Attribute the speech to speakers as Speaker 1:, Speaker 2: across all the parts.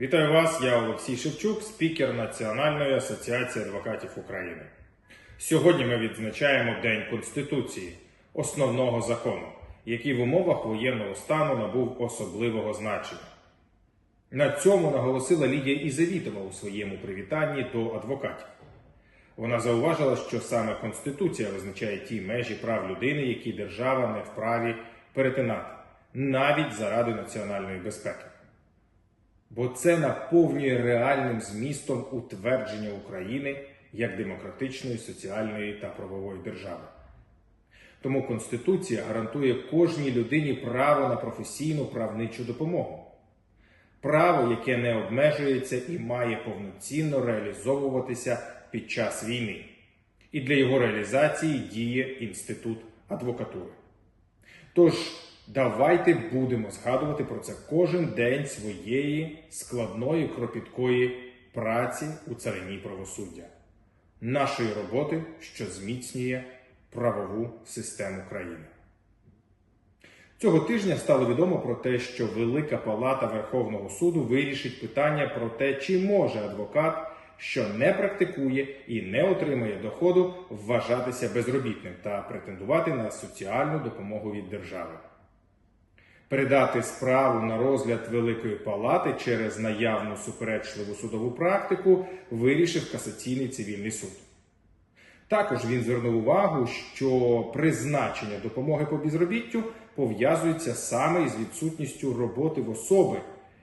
Speaker 1: Вітаю вас, я Олексій Шевчук, спікер Національної асоціації адвокатів України. Сьогодні ми відзначаємо День Конституції, основного закону, який в умовах воєнного стану набув особливого значення. На цьому наголосила Лідія Ізавітова у своєму привітанні до адвокатів. Вона зауважила, що саме Конституція визначає ті межі прав людини, які держава не вправі перетинати, навіть заради національної безпеки. Бо це наповнює реальним змістом утвердження України як демократичної, соціальної та правової держави. Тому Конституція гарантує кожній людині право на професійну правничу допомогу. Право, яке не обмежується і має повноцінно реалізовуватися під час війни. І для його реалізації діє інститут адвокатури. Тож, давайте будемо згадувати про це кожен день своєї складної кропіткої праці у царині правосуддя, нашої роботи, що зміцнює правову систему країни. Цього тижня стало відомо про те, що Велика Палата Верховного суду вирішить питання про те, чи може адвокат, що не практикує і не отримує доходу, вважатися безробітним та претендувати на соціальну допомогу від держави. Передати справу на розгляд Великої Палати через наявну суперечливу судову практику вирішив касаційний цивільний суд. Також він звернув увагу, що призначення допомоги по безробіттю пов'язується саме із відсутністю роботи в особи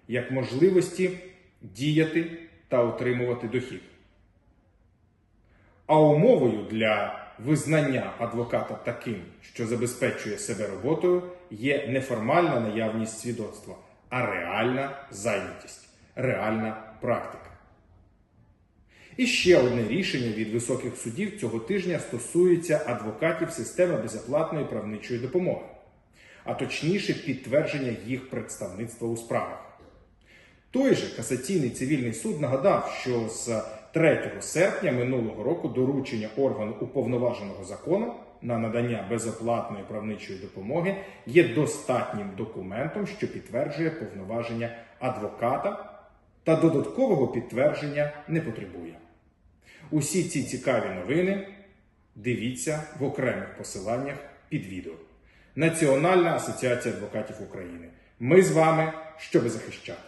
Speaker 1: як можливості діяти та отримувати дохід. А умовою для визнання адвоката таким, що забезпечує себе роботою, є не формальна наявність свідоцтва, а реальна зайнятість, реальна практика. І ще одне рішення від високих судів цього тижня стосується адвокатів системи безоплатної правничої допомоги, а точніше підтвердження їх представництва у справах. Той же касаційний цивільний суд нагадав, що з 3 серпня минулого року доручення органу уповноваженого закону на надання безоплатної правничої допомоги є достатнім документом, що підтверджує повноваження адвоката та додаткового підтвердження не потребує. Усі ці цікаві новини дивіться в окремих посиланнях під відео. Національна асоціація адвокатів України. Ми з вами, щоби захищати.